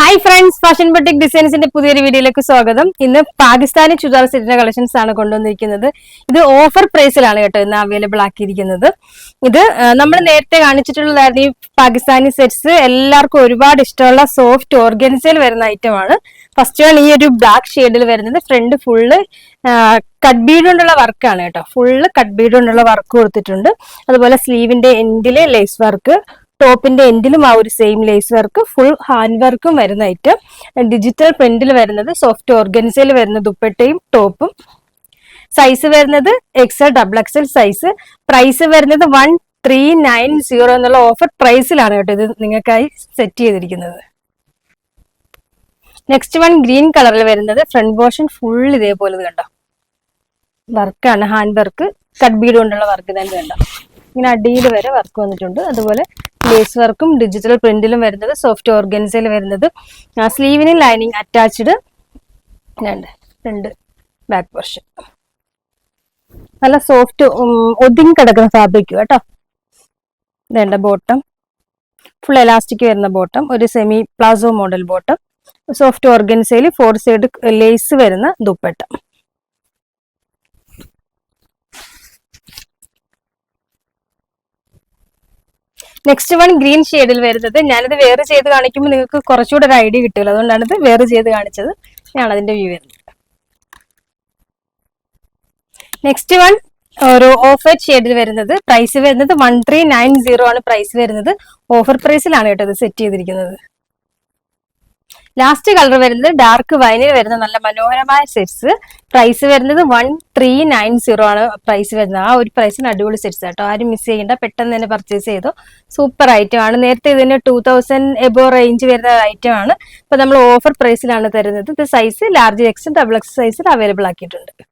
Hi friends fashion boutique ഡിസൈൻസിന്റെ പുതിയൊരു വീഡിയോയിലേക്ക് സ്വാഗതം. ഇന്ന് പാകിസ്ഥാനി ചുരിദാർ സെറ്റിന്റെ കളക്ഷൻസ് ആണ് കൊണ്ടുവന്നിരിക്കുന്നത്. ഇത് ഓഫർ പ്രൈസിലാണ് കേട്ടോ ഇന്ന് അവൈലബിൾ ആക്കിയിരിക്കുന്നത്. ഇത് നമ്മൾ നേരത്തെ കാണിച്ചിട്ടുള്ളതായിരുന്നു ഈ പാകിസ്ഥാനി സെറ്റ്സ് എല്ലാവർക്കും ഒരുപാട് ഇഷ്ടമുള്ള സോഫ്റ്റ് ഓർഗൻസയിൽ വരുന്ന ഐറ്റം ആണ്. ഫസ്റ്റ് വൺ ഈ ഒരു ബ്ലാക്ക് ഷെയ്ഡിൽ വരുന്നത്. ഫ്രണ്ട് ഫുള്ള് കട്ട് ബീഡ് കൊണ്ടുള്ള വർക്കാണ് കേട്ടോ. ഫുള്ള് കട്ട് ബീഡ് കൊണ്ടുള്ള വർക്ക് കൊടുത്തിട്ടുണ്ട്. അതുപോലെ സ്ലീവിന്റെ എൻഡിലെ ലേസ് വർക്ക് ടോപ്പിന്റെ എൻഡിലും ആ ഒരു same lace work full hand വർക്കും വരുന്ന ഐറ്റം ഡിജിറ്റൽ പ്രിന്റിൽ വരുന്നത് സോഫ്റ്റ് ഓർഗൻസയിൽ വരുന്ന ദുപ്പട്ടയും ടോപ്പും. സൈസ് വരുന്നത് XL double XL size price വരുന്നത് വൺ ത്രീ നയൻ സീറോ എന്നുള്ള ഓഫർ പ്രൈസിലാണ് കേട്ടോ ഇത് നിങ്ങൾക്കായി സെറ്റ് ചെയ്തിരിക്കുന്നത്. നെക്സ്റ്റ് വൺ ഗ്രീൻ കളറിൽ വരുന്നത് ഫ്രണ്ട് പോർഷൻ ഫുൾ ഇതേപോലെ ഇത് കണ്ടോ? വർക്കാണ് ഹാൻഡ് വർക്ക് കട്ട് ബീഡ് കൊണ്ടുള്ള വർക്ക് തന്നെ കണ്ടോ? ഇങ്ങനെ അടിയിൽ വരെ വർക്ക് വന്നിട്ടുണ്ട്. അതുപോലെ ലേസ് വർക്കും ഡിജിറ്റൽ പ്രിന്റിലും വരുന്നത് സോഫ്റ്റ് ഓർഗൻസയിൽ വരുന്നത്. സ്ലീവിന് ലൈനിങ് അറ്റാച്ച്ഡ് രണ്ട് രണ്ട് ബാക്ക് പോർഷൻ നല്ല സോഫ്റ്റ് ഒതുങ്ങി കിടക്കുന്ന ഫാബ്രിക് കേട്ടോ. വേണ്ട ബോട്ടം ഫുൾ എലാസ്റ്റിക് വരുന്ന ബോട്ടം ഒരു semi palazzo model bottom soft ഓർഗൻസയിൽ four side lace വരുന്ന ദുപ്പട്ട. നെക്സ്റ്റ് വൺ ഗ്രീൻ ഷെയ്ഡിൽ വരുന്നത്. ഞാനിത് വേറെ ചെയ്ത് കാണിക്കുമ്പോൾ നിങ്ങൾക്ക് കുറച്ചുകൂടെ ഒരു ഐഡിയ കിട്ടില്ല അതുകൊണ്ടാണ് ഇത് വേറെ ചെയ്ത് കാണിച്ചത്. ഞാൻ അതിന്റെ വ്യൂ വരുന്നത്. നെക്സ്റ്റ് വൺ ഒരു ഓഫർ ഷെയ്ഡിൽ വരുന്നത്. പ്രൈസ് വരുന്നത് വൺ ത്രീ നയൻ സീറോ ആണ്. പ്രൈസ് വരുന്നത്. ഓഫർ പ്രൈസിലാണ് കേട്ടോ ഇത് സെറ്റ് ചെയ്തിരിക്കുന്നത്. ലാസ്റ്റ് കളർ വരുന്നത് ഡാർക്ക് വൈനിൽ വരുന്ന നല്ല മനോഹരമായ സെറ്റ്സ് പ്രൈസ് വരുന്നത് വൺ ത്രീ നയൻ സീറോ ആണ് പ്രൈസ് വരുന്നത്. ആ ഒരു പ്രൈസിന് അടിപൊളി സെറ്റ്സ് കേട്ടോ ആരും മിസ് ചെയ്യേണ്ട. പെട്ടെന്ന് തന്നെ പർച്ചേസ് ചെയ്തോ. സൂപ്പർ ഐറ്റം ആണ്. നേരത്തെ ഇതിന് ടൂ തൗസൻഡ് എബോ റേഞ്ച് വരുന്ന ഐറ്റം ആണ്. ഇപ്പൊ നമ്മൾ ഓഫർ പ്രൈസിലാണ് തരുന്നത്. ഇത് സൈസ് ലാർജ് എക്സും ഡബിൾ എക്സ് സൈസിൽ അവൈലബിൾ ആക്കിയിട്ടുണ്ട്.